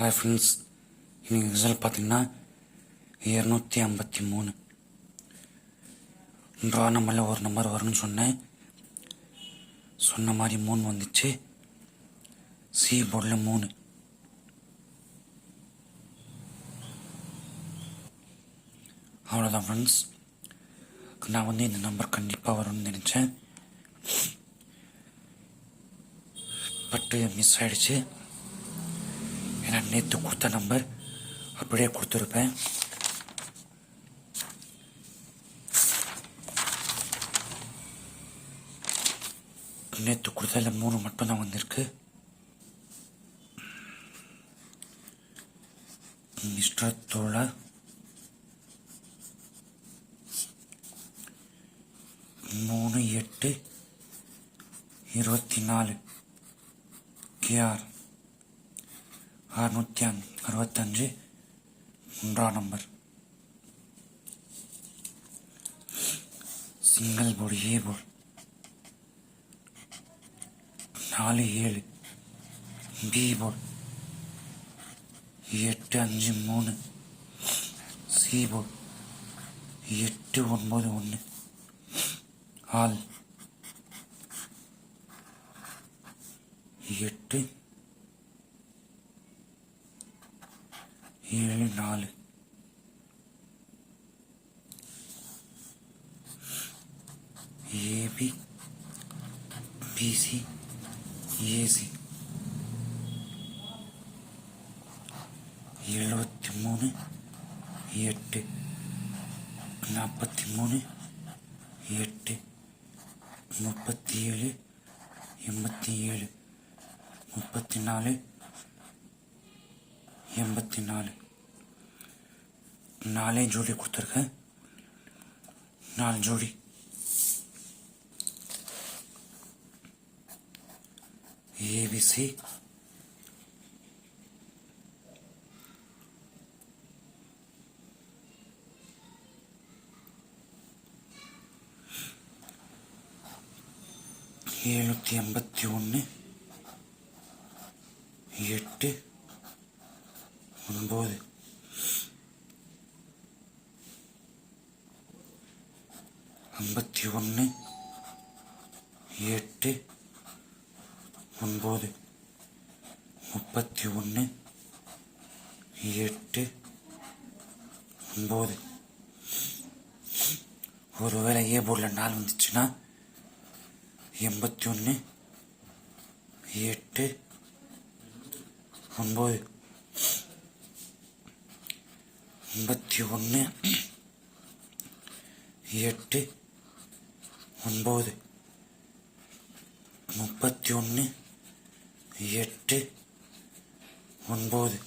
Hi friends இன்னைக்கு result பார்த்தீங்கன்னா இரநூத்தி ஐம்பத்தி மூணு. ட்ரா நம்பரில் ஒரு நம்பர் வரும்னு சொன்னேன். சொன்ன மாதிரி மூணு வந்துச்சு. சி போர்டில் மூணு. அவ்வளோதான் ஃப்ரெண்ட்ஸ் நான் வந்து இந்த நம்பர் கண்டிப்பாக வரும்னு நினச்சேன். பட்டு மிஸ் ஆகிடுச்சு நான் நேற்று கொடுத்த நம்பர். அப்படியே கொடுத்துருப்பேன். நேற்று கொடுத்ததில் மூணு மட்டும்தான் வந்திருக்கு. மிஸ்டர் தோழா. மூணு எட்டு இருபத்தி நாலு கேஆர் அறுநூத்தி அறுபத்தஞ்சு மூன்றாம் number. Single board A board நாலு ஏழு. பி போர்டு எட்டு அஞ்சு மூணு. சி போர்டு எட்டு ஒன்பது ஒன்று. ஆல். எட்டு ஏழு நாலு. AB BC AC. எழுபத்தி மூணு எட்டு. நாற்பத்தி மூணு எட்டு. முப்பத்தி ஏழு எண்பத்தி ஏழு முப்பத்தி நாலு எண்பத்தி நாலு நாலே ஜோடி கொடுத்துருக்கேன். நாலு ஜோடி. ஏபிசி எழுநூற்றி எண்பத்தி ஒன்று எட்டு ஒன்பது. ஐம்பத்தி ஒன்று எட்டு ஒன்பது முப்பத்தி ஒன்று எட்டு ஒன்பது. ஒருவேளை ஏ போர்டில் நாலு வந்துச்சுன்னா எண்பத்தி ஒன்று எட்டு ஒன்பது. எண்பத்தி ஒன்று எட்டு ஒன்பது முப்பத்தி ஒன்று எட்டு ஒன்பது.